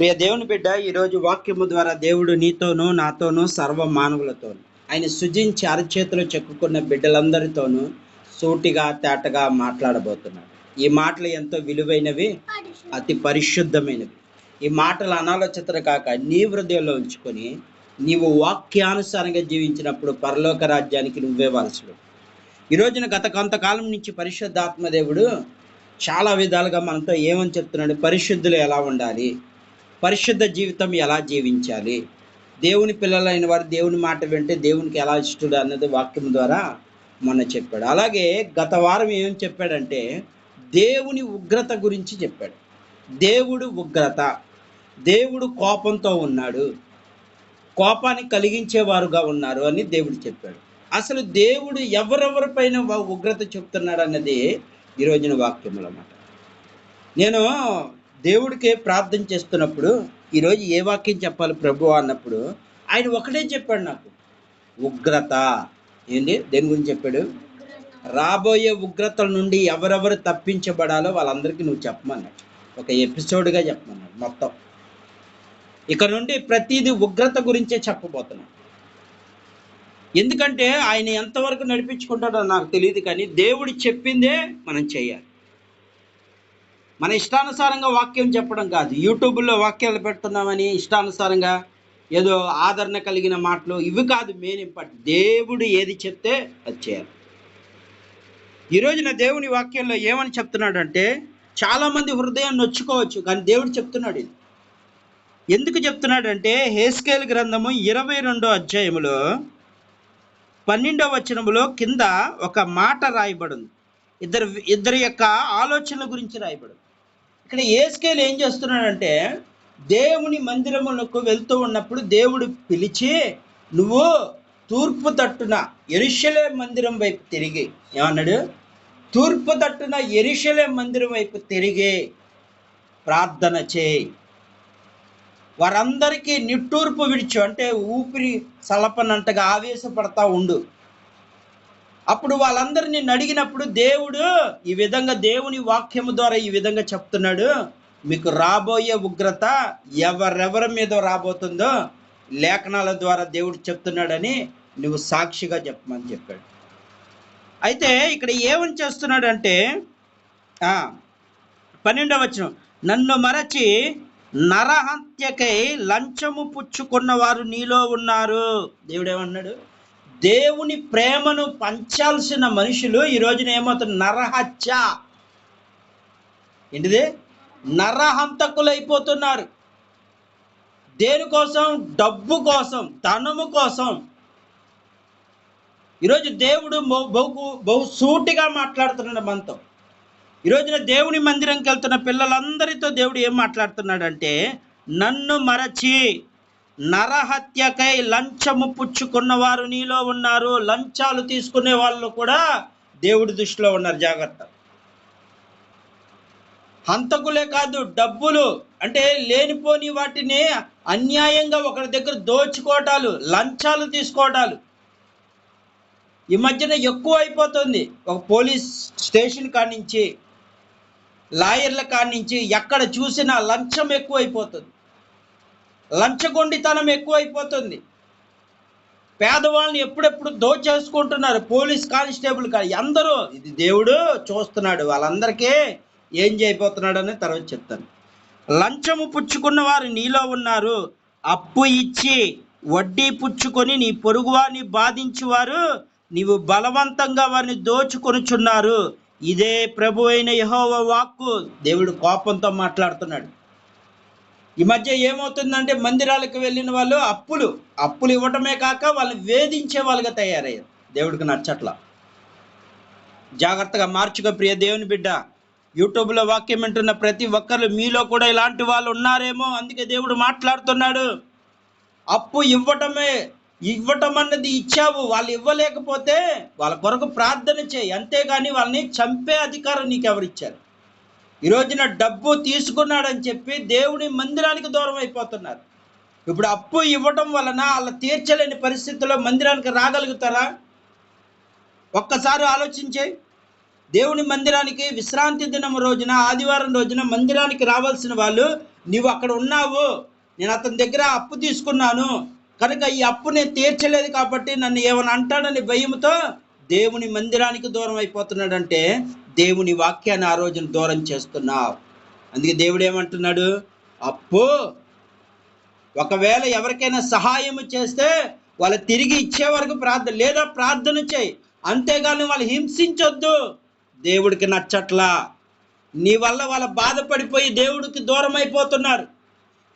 ప్రియ దేవుని బిడ్డ ఈరోజు వాక్యము ద్వారా దేవుడు నీతోనూ నాతోనూ సర్వ మానవులతోనూ ఆయన సృజించి అరచేతిలో చెక్కుకున్న బిడ్డలందరితోనూ సూటిగా తేటగా మాట్లాడబోతున్నాడు. ఈ మాటలు ఎంతో విలువైనవి అతి పరిశుద్ధమైనవి. ఈ మాటలు అనాలోచితలు కాక నీ హృదయంలో ఉంచుకొని నీవు వాక్యానుసారంగా జీవించినప్పుడు పరలోక రాజ్యానికి నువ్వే వారసుడు. ఈ రోజున గత కొంతకాలం నుంచి పరిశుద్ధాత్మ దేవుడు చాలా విధాలుగా మనతో ఏమని చెప్తున్నాడు? పరిశుద్ధులు ఎలా ఉండాలి? పరిశుద్ధ జీవితం ఎలా జీవించాలి? దేవుని పిల్లలైన వారు దేవుని మాట వింటే దేవునికి ఎలా ఇష్టడు అన్నది వాక్యం ద్వారా మొన్న చెప్పాడు. అలాగే గత వారం ఏం చెప్పాడంటే దేవుని ఉగ్రత గురించి చెప్పాడు. దేవుడు ఉగ్రత దేవుడు కోపంతో ఉన్నాడు కోపాన్ని కలిగించేవారుగా ఉన్నారు అని దేవుడు చెప్పాడు. అసలు దేవుడు ఎవరెవరిపైన ఉగ్రత చెప్తున్నాడు అన్నది ఈ రోజున వాక్యములు అన్నమాట నేను దేవుడికే ప్రార్థన చేస్తున్నప్పుడు ఈరోజు ఏ వాక్యం చెప్పాలి ప్రభు అన్నప్పుడు ఆయన ఒకటే చెప్పాడు నాకు. ఉగ్రత. ఏంటి? దేని గురించి చెప్పాడు? రాబోయే ఉగ్రతల నుండి ఎవరెవరు తప్పించబడాలో వాళ్ళందరికీ నువ్వు చెప్పమన్నాడు. ఒక ఎపిసోడ్గా చెప్పమన్నాడు మొత్తం. ఇక నుండి ప్రతిదీ ఉగ్రత గురించే చెప్పబోతున్నాను ఎందుకంటే ఆయన ఎంతవరకు నడిపించుకుంటాడో నాకు తెలియదు కానీ దేవుడు చెప్పిందే మనం చేయాలి. మన ఇష్టానుసారంగా వాక్యం చెప్పడం కాదు. యూట్యూబ్లో వాక్యాలు పెడుతున్నామని ఇష్టానుసారంగా ఏదో ఆదరణ కలిగిన మాటలు ఇవి కాదు మెయిన్ ఇంపార్టెంట్ దేవుడు ఏది చెప్తే అది చేయాలి. ఈ రోజున దేవుని వాక్యంలో ఏమని చెప్తున్నాడంటే చాలామంది హృదయం నొచ్చుకోవచ్చు కానీ దేవుడు చెప్తున్నాడు ఇది. ఎందుకు చెప్తున్నాడంటే హేస్కేల్ గ్రంథము ఇరవై రెండో అధ్యాయములో పన్నెండవ వచనములో కింద ఒక మాట రాయబడింది ఇద్దరు ఇద్దరి యొక్క ఆలోచనల గురించి రాయబడింది ఇక్కడ ఏస్కేల్ ఏం చేస్తున్నాడంటే దేవుని మందిరములకు వెళ్తూ ఉన్నప్పుడు దేవుడు పిలిచి నువ్వు తూర్పు తట్టున ఎరుషలే మందిరం వైపు తిరిగి. ఏమన్నాడు? తూర్పు తట్టున ఎరుషలే మందిరం వైపు తిరిగి ప్రార్థన చేయి. వారందరికీ నిట్టూర్పు విడిచు అంటే ఊపిరి సలపనంతగా ఆవేశపడతా ఉండు. అప్పుడు వాళ్ళందరూ నిన్ను అడిగినప్పుడు దేవుడు ఈ విధంగా దేవుని వాక్యము ద్వారా ఈ విధంగా చెప్తున్నాడు. మీకు రాబోయే ఉగ్రత ఎవరెవరి మీద రాబోతుందో లేఖనాల ద్వారా దేవుడు చెప్తున్నాడని నువ్వు సాక్షిగా చెప్పమని చెప్పాడు. అయితే ఇక్కడ ఏమని చేస్తున్నాడంటే పన్నెండవ వచ్చిన నన్ను మరచి నరహత్యకై లంచము పుచ్చుకున్న వారు నీలో ఉన్నారు. దేవుడు ఏమన్నాడు? దేవుని ప్రేమను పంచాల్సిన మనుషులు ఈ రోజున ఏమవుతుంది నరహత్య. ఏంటిది? నరహంతకులైపోతున్నారు. దేనికోసం డబ్బు కోసం ధనము కోసం. ఈరోజు దేవుడు బహు బహు సూటిగా మాట్లాడుతున్నాడు మనతో. ఈ రోజున దేవుని మందిరంకి వెళ్తున్న పిల్లలందరితో దేవుడు ఏం మాట్లాడుతున్నాడంటే నన్ను మరచి. నరహత్యకై లంచము పుచ్చుకున్న వారు నీలో ఉన్నారు. లంచాలు తీసుకునే వాళ్ళు కూడా దేవుడి దృష్టిలో ఉన్నారు. జాగ్రత్త. హంతకులే కాదు డబ్బులు. అంటే లేనిపోని వాటిని అన్యాయంగా ఒకరి దగ్గర దోచుకోవటాలు లంచాలు తీసుకోవటాలు. ఈ మధ్యన ఎక్కువ అయిపోతుంది. ఒక పోలీస్ స్టేషన్ కానించి నుంచి లాయర్ల కానించి నుంచి ఎక్కడ చూసినా లంచం ఎక్కువ అయిపోతుంది లంచగొండితనం ఎక్కువైపోతుంది. పేదవాళ్ళని ఎప్పుడెప్పుడు దోచేసుకుంటున్నారు? పోలీస్ కానిస్టేబుల్ కానీ అందరూ ఇది దేవుడు చూస్తున్నాడు. వాళ్ళందరికీ ఏం చేయబోతున్నాడని తర్వాత చెప్తాను. లంచము పుచ్చుకున్న వారు నీలో ఉన్నారు. అప్పు ఇచ్చి వడ్డీ పుచ్చుకొని నీ పొరుగువారిని బాధించువారు నీవు బలవంతంగా వారిని దోచుకొనుచున్నారు. ఇదే ప్రభు అయిన యహోవ వాక్కు. దేవుడు కోపంతో మాట్లాడుతున్నాడు. ఈ మధ్య ఏమవుతుందంటే మందిరాలకు వెళ్ళిన వాళ్ళు అప్పులు అప్పులు ఇవ్వటమే కాక వాళ్ళు వేధించే వాళ్ళుగా తయారయ్యారు. దేవుడికి నచ్చట్లా. జాగ్రత్తగా మార్చుకో ప్రియ దేవుని బిడ్డ. యూట్యూబ్లో వాక్యం వింటున్న ప్రతి ఒక్కరు మీలో కూడా ఇలాంటి వాళ్ళు ఉన్నారేమో అందుకే దేవుడు మాట్లాడుతున్నాడు. అప్పు ఇవ్వటమే ఇవ్వటం అన్నది ఇచ్చావు వాళ్ళు ఇవ్వలేకపోతే వాళ్ళ కొరకు ప్రార్థన చేయి. అంతేగాని వాళ్ళని చంపే అధికారం నీకు ఈరోజున ఈ రోజున డబ్బు తీసుకున్నాడని చెప్పి దేవుని మందిరానికి దూరం అయిపోతున్నారు. ఇప్పుడు అప్పు ఇవ్వటం వలన వాళ్ళ తీర్చలేని పరిస్థితుల్లో మందిరానికి రాగలుగుతారా? ఒక్కసారి ఆలోచించే. దేవుని మందిరానికి విశ్రాంతి దినం రోజున ఆదివారం రోజున మందిరానికి రావాల్సిన వాళ్ళు నీవు అక్కడ ఉన్నావు. నేను అతని దగ్గర అప్పు తీసుకున్నాను. కనుక ఈ అప్పు నేను తీర్చలేదు కాబట్టి నన్ను ఏమైనా అంటాడని భయంతో దేవుని మందిరానికి దూరం అయిపోతున్నాడంటే దేవుని వాక్యాన్ని ఆ రోజున దూరం చేస్తున్నావు. అందుకే దేవుడు ఏమంటున్నాడు? అప్పు ఒకవేళ ఎవరికైనా సహాయం చేస్తే వాళ్ళు తిరిగి ఇచ్చే వరకు ప్రార్థన లేదా ప్రార్థన చేయి. అంతేగాని వాళ్ళు హింసించొద్దు. దేవుడికి నచ్చట్లా. నీ వల్ల వాళ్ళ బాధపడిపోయి దేవుడికి దూరం అయిపోతున్నారు.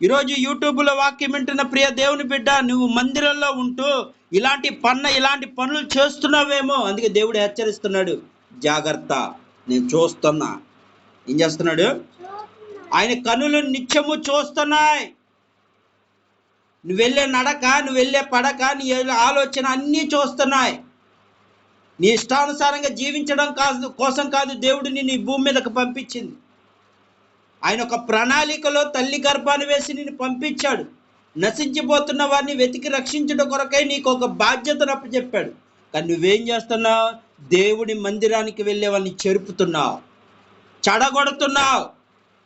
ఈరోజు యూట్యూబ్లో వాక్యం వింటున్న ప్రియ దేవుని బిడ్డ నువ్వు మందిరంలో ఉంటూ ఇలాంటి పన్న ఇలాంటి పనులు చేస్తున్నావేమో. అందుకే దేవుడు హెచ్చరిస్తున్నాడు. జాగ్రత్త నేను చూస్తున్నా. ఏం చేస్తున్నాడు? ఆయన కనులు నిత్యము చూస్తున్నాయి. నువ్వు వెళ్ళే నడక నువ్వు వెళ్ళే పడక నీ ఆలోచన అన్నీ చూస్తున్నాయి. నీ ఇష్టానుసారంగా జీవించడం కాదు కోసం కాదు దేవుడు నిన్ను భూమి మీదకి పంపించింది. ఆయన ఒక ప్రణాళికలో తల్లి గర్భాన్ని వేసి నిన్ను పంపించాడు. నశించిపోతున్న వారిని వెతికి రక్షించడం కొరకై నీకు ఒక బాధ్యతను చెప్పాడు కానీ నువ్వేం చేస్తున్నావు? దేవుడి మందిరానికి వెళ్ళే వాళ్ళని చెరుపుతున్నావు. చెడగొడుతున్నావు.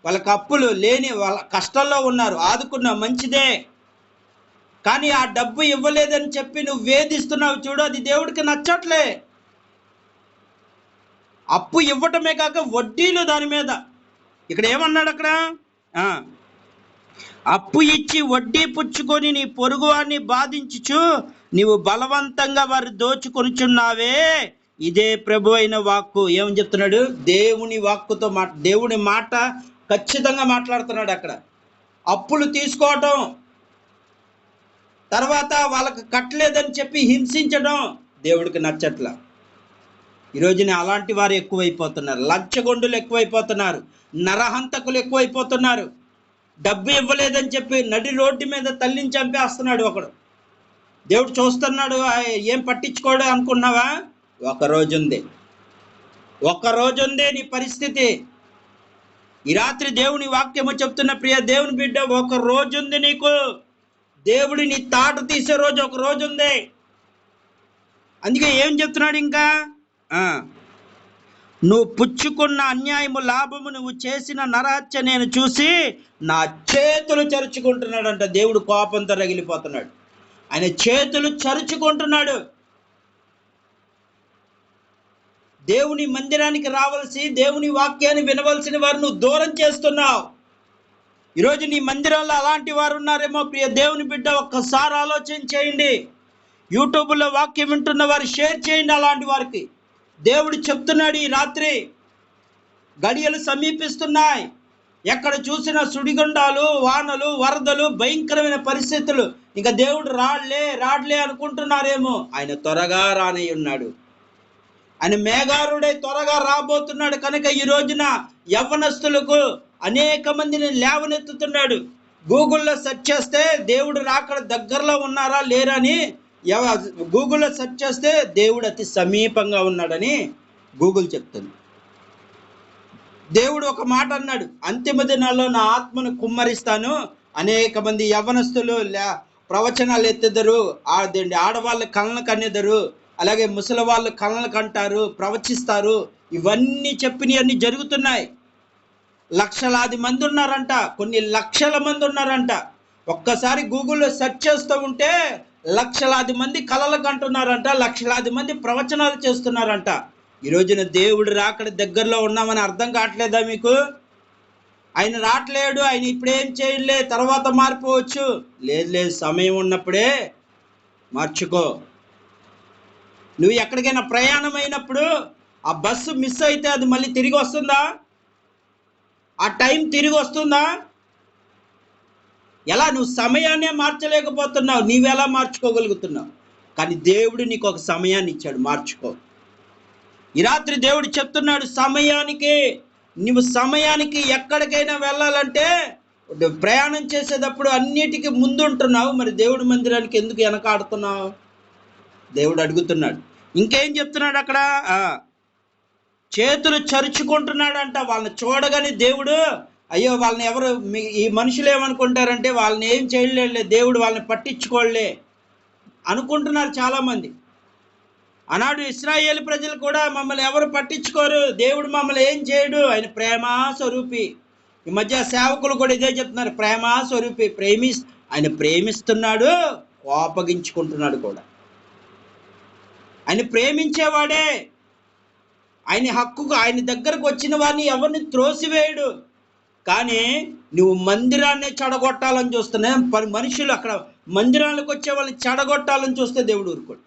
వాళ్ళకి అప్పులు లేని వాళ్ళ కష్టంలో ఉన్నారు. ఆదుకున్నా మంచిదే. కానీ ఆ డబ్బు ఇవ్వలేదని చెప్పి నువ్వు వేధిస్తున్నావు చూడు అది దేవుడికి నచ్చట్లే. అప్పు ఇవ్వటమే కాక వడ్డీలు దాని మీద. ఇక్కడ ఏమన్నాడు అక్కడ? అప్పు ఇచ్చి వడ్డీ పుచ్చుకొని నీ పొరుగువాడిని బాధించుచు నీవు బలవంతంగా వారు దోచుకొనుచున్నావే. ఇదే ప్రభు అయిన వాక్కు. ఏమని చెప్తున్నాడు? దేవుని వాక్కుతో మాట దేవుని మాట ఖచ్చితంగా మాట్లాడుతున్నాడు అక్కడ. అప్పులు తీసుకోవటం తర్వాత వాళ్ళకి కట్టలేదని చెప్పి హింసించడం దేవుడికి నచ్చట్ల. ఈ రోజున అలాంటి వారు ఎక్కువైపోతున్నారు. లంచగొండులు ఎక్కువైపోతున్నారు. నరహంతకులు ఎక్కువైపోతున్నారు. డబ్బు ఇవ్వలేదని చెప్పి నడి రోడ్డు మీద తల్లిని చంపేస్తున్నాడు ఒకడు. దేవుడు చూస్తున్నాడు ఏం పట్టించుకోడు అనుకున్నావా? ఒక రోజు ఉంది ఒక రోజు ఉంది నీ పరిస్థితి. ఈ రాత్రి దేవుని వాక్యము చెప్తున్న ప్రియ దేవుని బిడ్డ ఒక రోజు ఉంది నీకు. దేవుడి నీ తాట తీసే రోజు ఒక రోజు ఉంది అందుకే ఏం చెప్తున్నాడు ఇంకా? నువ్వు పుచ్చుకున్న అన్యాయము లాభము నువ్వు చేసిన నరహత్య నేను చూసి నా చేతులు చరుచుకుంటున్నాడంట. దేవుడు కోపంతో రగిలిపోతున్నాడు. ఆయన చేతులు చరుచుకుంటున్నాడు. దేవుని మందిరానికి రావాల్సి దేవుని వాక్యాన్ని వినవలసిన వారు నువ్వు దూరం చేస్తున్నావు. ఈరోజు నీ మందిరాల్లో అలాంటి వారు ఉన్నారేమో ప్రియ దేవుని బిడ్డ ఒక్కసారి ఆలోచన చేయండి. యూట్యూబ్లో వాక్యం వింటున్న వారు షేర్ చేయండి అలాంటి వారికి. దేవుడు చెప్తున్నాడు ఈ రాత్రి. గడియలు సమీపిస్తున్నాయి. ఎక్కడ చూసిన సుడిగుండాలు వానలు వరదలు భయంకరమైన పరిస్థితులు. ఇంకా దేవుడు రాడ్లే రాడ్లే అనుకుంటున్నారేమో. ఆయన త్వరగా రానై ఉన్నాడు. ఆయన మేఘారుడై త్వరగా రాబోతున్నాడు. కనుక ఈ రోజున యవ్వనస్తులకు అనేక మందిని లేవనెత్తుతున్నాడు. గూగుల్లో సెర్చ్ చేస్తే దేవుడు రాకడ దగ్గరలో ఉన్నారా లేరని ఎవ గూగుల్లో సెర్చ్ చేస్తే దేవుడు అతి సమీపంగా ఉన్నాడని గూగుల్ చెప్తుంది. దేవుడు ఒక మాట అన్నాడు అంతిమ దినాల్లో నా ఆత్మను కుమ్మరిస్తాను. అనేక మంది యవనస్తులు లే ప్రవచనాలు ఎత్తెదరు. ఆడండి ఆడవాళ్ళ కళ్ళను కన్నెదరు. అలాగే ముసలి వాళ్ళు కళ్ళను కంటారు ప్రవచిస్తారు. ఇవన్నీ చెప్పినవన్నీ జరుగుతున్నాయి. లక్షలాది మంది ఉన్నారంట కొన్ని లక్షల మంది ఉన్నారంట. ఒక్కసారి గూగుల్లో సెర్చ్ చేస్తూ ఉంటే లక్షలాది మంది కలలు కంటున్నారంట లక్షలాది మంది ప్రవచనాలు చేస్తున్నారంట. ఈ రోజున దేవుడు రాకడ దగ్గరలో ఉన్నామని అర్థం కావట్లేదా మీకు? ఆయన రావట్లేడు ఆయన ఇప్పుడేం చేయలే తర్వాత మారిపోవచ్చు లేదు లేదు సమయం ఉన్నప్పుడే మార్చుకో. నువ్వు ఎక్కడికైనా ప్రయాణం అయినప్పుడు ఆ బస్సు మిస్ అయితే అది మళ్ళీ తిరిగి వస్తుందా? ఆ టైం తిరిగి వస్తుందా? ఎలా నువ్వు సమయాన్నే మార్చలేకపోతున్నావు నీవెలా మార్చుకోగలుగుతున్నావు? కానీ దేవుడు నీకు ఒక సమయాన్ని ఇచ్చాడు మార్చుకో. ఈ రాత్రి దేవుడు చెప్తున్నాడు సమయానికి. నువ్వు సమయానికి ఎక్కడికైనా వెళ్ళాలంటే ప్రయాణం చేసేటప్పుడు అన్నిటికీ ముందుంటున్నావు. మరి దేవుడి మందిరానికి ఎందుకు వెనకాడుతున్నావు? దేవుడు అడుగుతున్నాడు. ఇంకేం చెప్తున్నాడు అక్కడ? చేతులు చరుచుకుంటున్నాడంట వాళ్ళని చూడగానే దేవుడు అయ్యో వాళ్ళని ఎవరు మీ- ఈ మనుషులు ఏమనుకుంటారంటే వాళ్ళని ఏం చేయలేదులే దేవుడు వాళ్ళని పట్టించుకోలే అనుకుంటున్నారు చాలామంది. ఆనాడు ఇస్రాయేల్ ప్రజలు కూడా మమ్మల్ని ఎవరు పట్టించుకోరు దేవుడు మమ్మల్ని ఏం చేయడు ఆయన ప్రేమ స్వరూపి ఈ మధ్య సేవకులు కూడా ఇదే చెప్తున్నారు ప్రేమ స్వరూపి ప్రేమి ఆయన ప్రేమిస్తున్నాడు కోపగించుకుంటున్నాడు కూడా. ఆయన ప్రేమించేవాడే. ఆయన హక్కుకు ఆయన దగ్గరకు వచ్చిన వారిని ఎవరిని త్రోసివేయడు? కానీ నువ్వు మందిరాన్ని చెడగొట్టాలని చూస్తున్నా పని మనుషులు అక్కడ మందిరాలకు వచ్చే వాళ్ళని చెడగొట్టాలని చూస్తే దేవుడు ఊరుకోడు.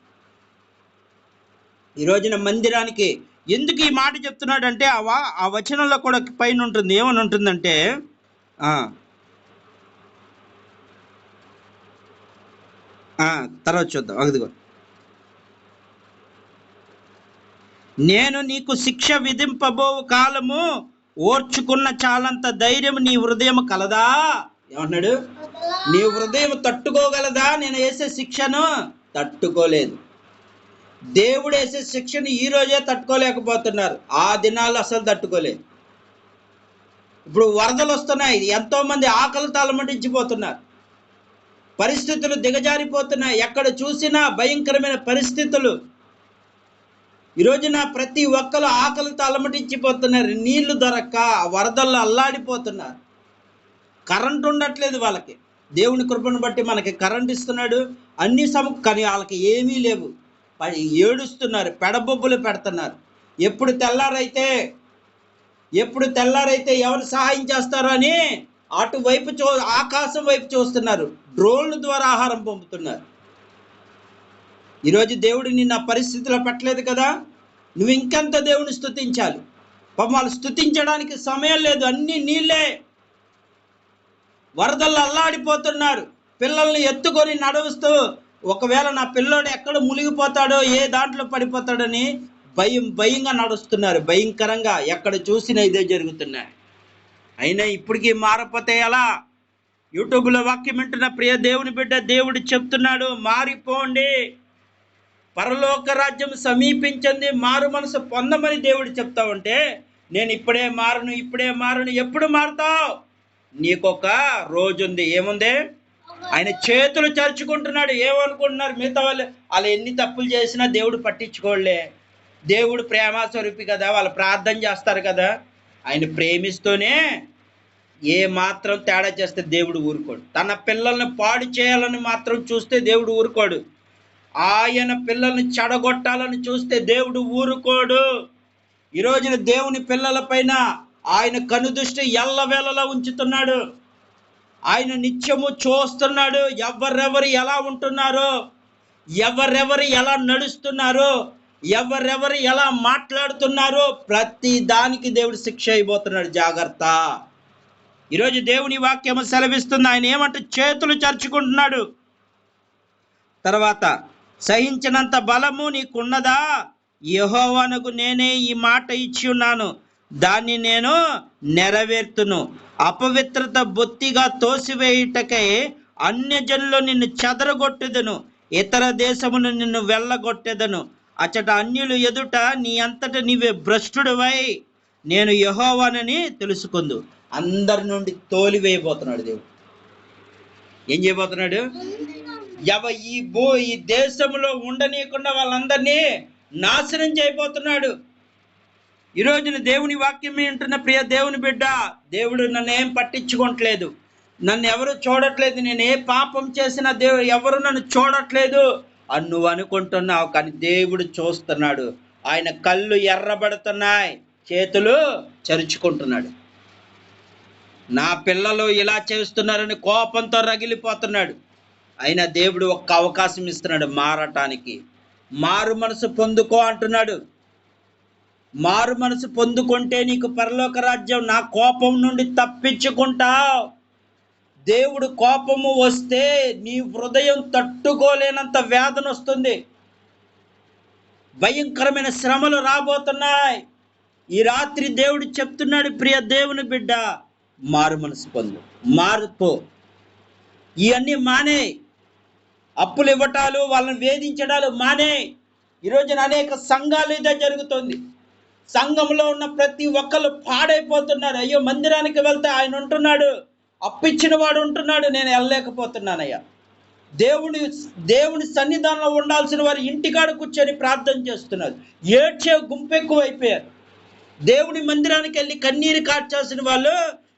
ఈ రోజున మందిరానికి ఎందుకు ఈ మాట చెప్తున్నాడంటే ఆ వా ఆ వచనంలో కూడా పైన ఉంటుంది. ఏమని ఉంటుందంటే తర్వాత చూద్దాం. అదిగో. నేను నీకు శిక్ష విధింపబో కాలము ఓర్చుకున్న చాలంత ధైర్యం నీ హృదయం కలదా? ఏమన్నాడు నీ హృదయం తట్టుకోగలదా? నేను వేసే శిక్షను తట్టుకోలేదు. దేవుడు వేసే శిక్షను ఈ రోజే తట్టుకోలేకపోతున్నారు. ఆ దినాలు అసలు తట్టుకోలేదు. ఇప్పుడు వరదలు వస్తున్నాయి. ఎంతోమంది ఆకలి తలమటించిపోతున్నారు పరిస్థితులు దిగజారిపోతున్నాయి. ఎక్కడ చూసినా భయంకరమైన పరిస్థితులు. ఈరోజున రోజున ప్రతి ఒక్కరు ఆకలితో అలమటించిపోతున్నారు. నీళ్ళు దొరక్క వరదల్లో అల్లాడిపోతున్నారు. కరెంట్ ఉండట్లేదు వాళ్ళకి. దేవుని కృపను బట్టి మనకి కరెంట్ ఇస్తున్నాడు. అన్ని సమ కానీ వాళ్ళకి ఏమీ లేవు. ఏడుస్తున్నారు పెడబొబ్బులు పెడుతున్నారు. ఎప్పుడు తెల్లారైతే ఎప్పుడు తెల్లారైతే ఎవరు సహాయం చేస్తారో అని అటువైపు చూ ఆకాశం వైపు చూస్తున్నారు. డ్రోన్ల ద్వారా ఆహారం పంపుతున్నారు. ఈరోజు దేవుడు నిన్న పరిస్థితిలో పెట్టలేదు కదా? నువ్వు ఇంకెంత దేవుని స్థుతించాలి పాపం వాళ్ళు స్తుతించడానికి సమయం లేదు అన్ని నీళ్ళే. వరదల్లో అల్లాడిపోతున్నారు. పిల్లల్ని ఎత్తుకొని నడుస్తూ ఒకవేళ నా పిల్లోడు ఎక్కడ మునిగిపోతాడో ఏ దాంట్లో పడిపోతాడని భయం భయంగా నడుస్తున్నారు. భయంకరంగా ఎక్కడ చూసినా ఇదే జరుగుతున్నాయి. అయినా ఇప్పటికీ మారపోతే ఎలా? యూట్యూబ్లో వాక్యం వింటున్న ప్రియ దేవుని బిడ్డ దేవుడు చెప్తున్నాడు మారిపోండి. పరలోక రాజ్యం సమీపించింది మారు మనసు పొందమని దేవుడు చెప్తా ఉంటే నేను ఇప్పుడే మారను ఇప్పుడే మారను ఎప్పుడు మారుతావు? నీకొక రోజు ఉంది ఏముంది? ఆయన చేతులు చరుచుకుంటున్నాడు. ఏమనుకుంటున్నారు? మిగతా వాళ్ళు వాళ్ళు ఎన్ని తప్పులు చేసినా దేవుడు పట్టించుకోలే దేవుడు ప్రేమ స్వరూపి కదా వాళ్ళు ప్రార్థన చేస్తారు కదా. ఆయన ప్రేమిస్తూనే ఏ మాత్రం తేడా చేస్తే దేవుడు ఊరుకోడు. తన పిల్లల్ని పాడు చేయాలని మాత్రం చూస్తే దేవుడు ఊరుకోడు. ఆయన పిల్లల్ని చెడగొట్టాలని చూస్తే దేవుడు ఊరుకోడు. ఈ రోజున దేవుని పిల్లల పైన ఆయన కనుదృష్టి ఎల్లవేళలా ఉంచుతున్నాడు. ఆయన నిత్యము చూస్తున్నాడు. ఎవరెవరు ఎలా ఉంటున్నారో ఎవరెవరు ఎలా నడుస్తున్నారో ఎవరెవరు ఎలా మాట్లాడుతున్నారో ప్రతి దానికి దేవుడు శిక్ష అయిపోతున్నాడు. జాగ్రత్త. ఈరోజు దేవుని వాక్యము సెలవిస్తుంది. ఆయన ఏమంటే చేతులు చర్చుకుంటున్నాడు. తర్వాత సహించినంత బలము నీకున్నదా? యహోవనకు నేనే ఈ మాట ఇచ్చి ఉన్నాను. దాన్ని నేను నెరవేర్తును. అపవిత్రత బొత్తిగా తోసివేయుటకై అన్యజనులు నిన్ను చెదరగొట్టెదను. ఇతర దేశమును నిన్ను వెళ్ళగొట్టెదను. అచట అన్యులు ఎదుట నీ అంతట నీవే భ్రష్టుడివై. నేను యహోవానని తెలుసుకుందు. అందరి నుండి తోలివేయబోతున్నాడు దేవుడు. ఏం చేయబోతున్నాడు? ఎవ ఈ భూ ఈ దేశంలో ఉండనీయకుండా వాళ్ళందరినీ నాశనం చేయబోతున్నాడు. ఈ రోజున దేవుని వాక్యం వింటున్న ప్రియ దేవుని బిడ్డ దేవుడు నన్ను ఏం పట్టించుకోవట్లేదు. నన్ను ఎవరు చూడట్లేదు నేను ఏ పాపం చేసినా దేవుడు ఎవరు నన్ను చూడట్లేదు అని నువ్వు అనుకుంటున్నావు కానీ దేవుడు చూస్తున్నాడు. ఆయన కళ్ళు ఎర్రబడుతున్నాయి చేతులు చరుచుకుంటున్నాడు. నా పిల్లలు ఇలా చేస్తున్నారని కోపంతో రగిలిపోతున్నాడు. అయినా దేవుడు ఒక్క అవకాశం ఇస్తున్నాడు మారటానికి. మారు మనసు పొందుకో అంటున్నాడు. మారు మనసు పొందుకుంటే నీకు పరలోక రాజ్యం నా కోపం నుండి తప్పించుకుంటావు. దేవుడు కోపము వస్తే నీ హృదయం తట్టుకోలేనంత వేదన వస్తుంది. భయంకరమైన శ్రమలు రాబోతున్నాయి. ఈ రాత్రి దేవుడు చెప్తున్నాడు ప్రియ దేవుని బిడ్డ మారు మనసు పొందు మారుపో ఇవన్నీ మానే. అప్పులు ఇవ్వటాలు వాళ్ళని వేధించడాలు మానే. ఈరోజున అనేక సంఘాలు ఇదే జరుగుతుంది. సంఘంలో ఉన్న ప్రతి ఒక్కరు పాడైపోతున్నారు. అయ్యో మందిరానికి వెళ్తే ఆయన ఉంటున్నాడు. అప్పిచ్చిన వాడు ఉంటున్నాడు. నేను వెళ్ళలేకపోతున్నానయ్యా. దేవుని దేవుని సన్నిధానంలో ఉండాల్సిన వారు ఇంటికాడ కూర్చొని ప్రార్థన చేస్తున్నారు. ఏడ్చే గుంపు ఎక్కువ అయిపోయారు దేవుని మందిరానికి వెళ్ళి కన్నీరు కార్చాల్సిన వాళ్ళు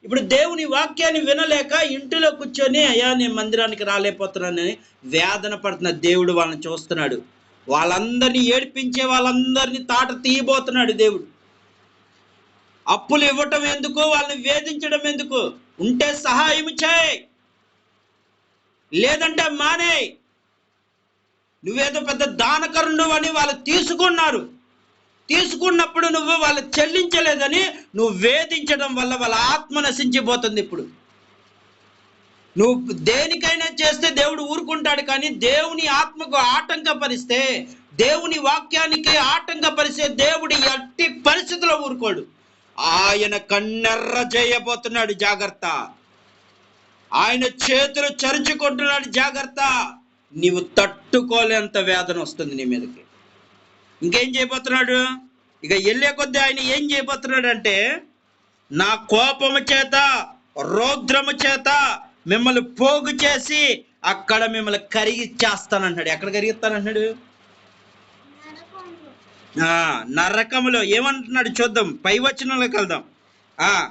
ఇప్పుడు దేవుని వాక్యాన్ని వినలేక ఇంటిలో కూర్చొని అయ్యా నేను మందిరానికి రాలేకపోతున్నానని వేదన పడుతున్న దేవుడు వాళ్ళని చూస్తున్నాడు. వాళ్ళందరినీ ఏడిపించే వాళ్ళందరినీ తాట తీయబోతున్నాడు దేవుడు. అప్పులు ఇవ్వటం ఎందుకు? వాళ్ళని వేధించడం ఎందుకు? ఉంటే సహాయం చేయి. లేదంటే మానే నువ్వేదో పెద్ద దానకరుడు అని వాళ్ళు తీసుకున్నారు. తీసుకున్నప్పుడు నువ్వు వాళ్ళు చెల్లించలేదని నువ్వు వేధించడం వల్ల వాళ్ళ ఆత్మ నశించిపోతుంది ఇప్పుడు. నువ్వు దేనికైనా చేస్తే దేవుడు ఊరుకుంటాడు కానీ దేవుని ఆత్మకు ఆటంకపరిస్తే దేవుని వాక్యానికి ఆటంకపరిస్తే దేవుడు ఎట్టి పరిస్థితిలో ఊరుకోడు. ఆయన కన్నెర్ర చేయబోతున్నాడు జాగ్రత్త. ఆయన చేతులు చరుచుకుంటున్నాడు జాగ్రత్త. నీవు తట్టుకోలేంత వేదన వస్తుంది నీ మీదకి. ఇంకేం చేయబోతున్నాడు? ఇక వెళ్ళే కొద్దీ ఆయన ఏం చేయబోతున్నాడు అంటే నా కోపము చేత రౌద్రము చేత మిమ్మల్ని పోగు చేసి అక్కడ మిమ్మల్ని కరిగిచ్చేస్తానంటాడు ఎక్కడ కరిగిస్తానంటున్నాడు? నరకములో. ఏమంటున్నాడు చూద్దాం. పై వచనంలోకి వెళ్దాం. ఆ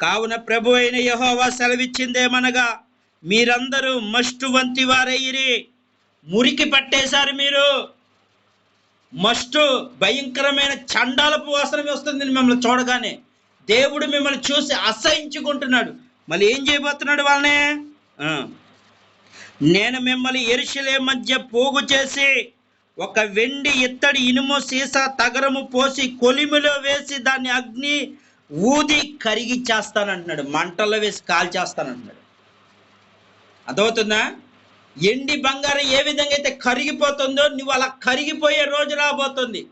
కావున ప్రభు అయిన యహోవా సెలవిచ్చిందేమనగా మీరందరూ మస్టు వంతి వారయ్యిరి. మురికి పట్టేశారు మీరు. మస్ట్ భయంకరమైన చండాలపు వాసన వస్తుంది మిమ్మల్ని చూడగానే దేవుడు మిమ్మల్ని చూసి అసహించుకుంటున్నాడు. మళ్ళీ ఏం చేయబోతున్నాడు వాళ్ళనే? నేను మిమ్మల్ని ఎరుషలే మధ్య పోగు చేసి ఒక వెండి ఇత్తడి ఇనుము సీసా తగరము పోసి కొలిమిలో వేసి దాన్ని అగ్ని ఊది కరిగిచ్చేస్తానంటున్నాడు మంటల్లో వేసి కాల్చేస్తానంటున్నాడు. అర్థమవుతుందా? ఎండి బంగారం ఏ విధంగా అయితే కరిగిపోతుందో నువ్వు అలా కరిగిపోయే రోజు రాబోతుంది.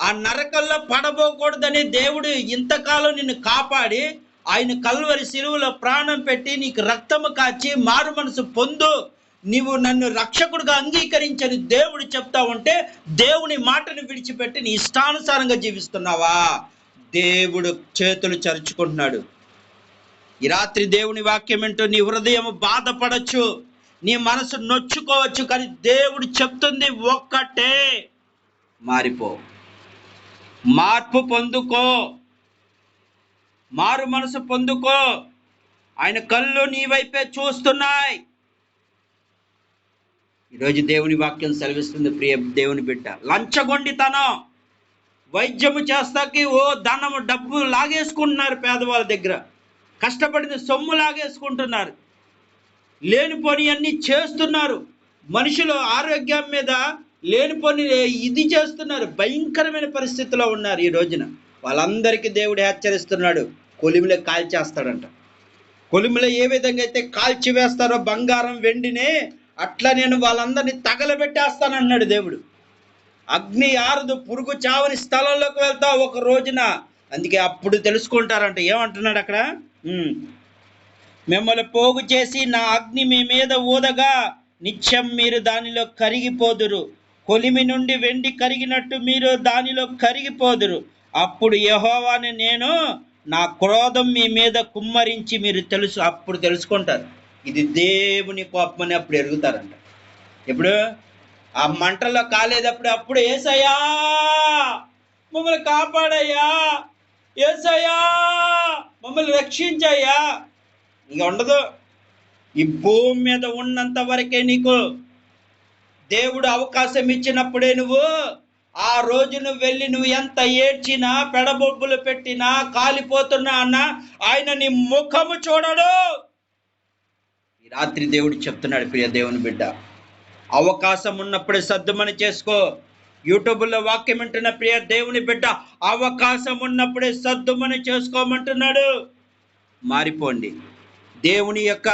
ఆ నరకల్లో పడబోకూడదని దేవుడు ఇంతకాలం నిన్ను కాపాడి ఆయన కల్వరి శిలువులో ప్రాణం పెట్టి నీకు రక్తము కాచి మారు మనసు పొందు. నీవు నన్ను రక్షకుడుగా అంగీకరించని దేవుడు చెప్తా ఉంటే దేవుని మాటను విడిచిపెట్టి నీ ఇష్టానుసారంగా జీవిస్తున్నావా? దేవుడు చేతులు చరుచుకుంటున్నాడు. ఈ రాత్రి దేవుని వాక్యం ఏంటో నీ హృదయం బాధపడచ్చు. నీ మనసు నొచ్చుకోవచ్చు కానీ దేవుడు చెప్తుంది ఒక్కటే. మారిపో. మార్పు పొందుకో. మారు మనసు పొందుకో. ఆయన కళ్ళు నీ వైపే చూస్తున్నాయి. ఈరోజు దేవుని వాక్యం సెలవిస్తుంది ప్రియ దేవుని బిడ్డ. లంచగొండితనం. వైద్యము చేస్తాకి ఓ ధనము డబ్బు లాగేసుకుంటున్నారు పేదవాళ్ళ దగ్గర. కష్టపడిన సొమ్ము లాగేసుకుంటున్నారు. లేనిపోని అన్ని చేస్తున్నారు. మనుషులు ఆరోగ్యం మీద లేనిపోని ఇది చేస్తున్నారు. భయంకరమైన పరిస్థితిలో ఉన్నారు ఈ రోజున. వాళ్ళందరికీ దేవుడు హెచ్చరిస్తున్నాడు. కొలిమిలో కాల్చేస్తాడంట. కొలిమిలో ఏ విధంగా అయితే కాల్చి వేస్తారో బంగారం వెండినే అట్లా నేను వాళ్ళందరినీ తగలబెట్టేస్తానన్నాడు దేవుడు. అగ్ని ఆరదు పురుగు చావని స్థలంలోకి వెళ్తా ఒక రోజున. అందుకే అప్పుడు తెలుసుకుంటారంట. ఏమంటున్నాడు అక్కడ? మిమ్మల్ని పోగు చేసి నా అగ్ని మీ మీద ఊదగా నిత్యం మీరు దానిలో కరిగిపోదురు. కొలిమి నుండి వెండి కరిగినట్టు మీరు దానిలో కరిగిపోదురు. అప్పుడు యహోవాని నేను నా క్రోధం మీ మీద కుమ్మరించి మీరు తెలుసు అప్పుడు తెలుసుకుంటారు. ఇది దేవుని కోపం అని అప్పుడు ఎరుగుతారంట. ఇప్పుడు ఆ మంటల్లో కాలేదప్పుడు అప్పుడు ఏసయ్యా మమ్మల్ని కాపాడయ్యా. ఏసయ్యా మమ్మల్ని రక్షించయ్యా. ఇంక ఉండదు. ఈ భూమి మీద ఉన్నంత వరకే నీకు దేవుడు అవకాశం ఇచ్చినప్పుడే నువ్వు ఆ రోజు నువ్వు వెళ్ళి నువ్వు ఎంత ఏడ్చినా పెడబొబ్బులు పెట్టినా కాలిపోతున్నా అన్న ఆయన నీ ముఖము చూడడు. ఈ రాత్రి దేవుడు చెప్తున్నాడు ప్రియ దేవుని బిడ్డ అవకాశం ఉన్నప్పుడే సర్దుమని చేసుకో. యూట్యూబ్లో వాక్యం వింటున్న ప్రియ దేవుని బిడ్డ అవకాశం ఉన్నప్పుడే సర్దుమని చేసుకోమంటున్నాడు. మారిపోండి. దేవుని యొక్క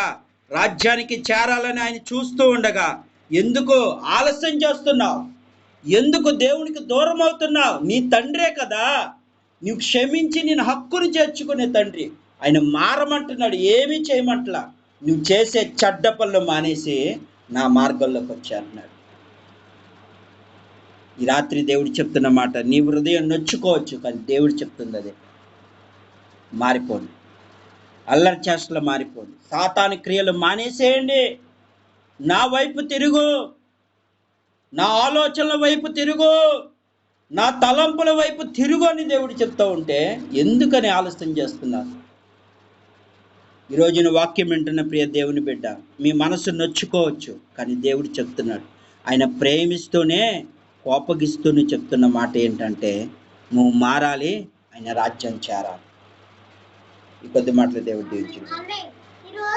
రాజ్యానికి చేరాలని ఆయన చూస్తూ ఉండగా ఎందుకు ఆలస్యం చేస్తున్నావు? ఎందుకు దేవునికి దూరం అవుతున్నావు? నీ తండ్రే కదా. నువ్వు క్షమించి నేను హక్కును చేర్చుకునే తండ్రి. ఆయన మారమంటున్నాడు ఏమీ చేయమంటలా. నువ్వు చేసే చెడ్డ పనులు మానేసి నా మార్గంలోకి వచ్చారన్నాడు ఈ రాత్రి దేవుడు చెప్తున్న మాట నీ హృదయం నొచ్చుకోవచ్చు కానీ దేవుడు చెప్తుంది అదే. మారిపోండి అల్లరి చేష్టలు మారిపోదు. సాతాను క్రియలు మానేసేయండి. నా వైపు తిరుగు. నా ఆలోచనల వైపు తిరుగు. నా తలంపుల వైపు తిరుగు అని దేవుడు చెప్తూ ఉంటే ఎందుకని ఆలస్యం చేస్తున్నారు? ఈ రోజున వాక్యం వింటున్న ప్రియ దేవుని బిడ్డ మీ మనసు నొచ్చుకోవచ్చు కానీ దేవుడు చెప్తున్నాడు. ఆయన ప్రేమిస్తూనే కోపగిస్తూనే చెప్తున్న మాట ఏంటంటే నువ్వు మారాలి ఆయన రాజ్యం చేరాలి. ఈ కొద్ది మాటలు దేవుడు దీవించు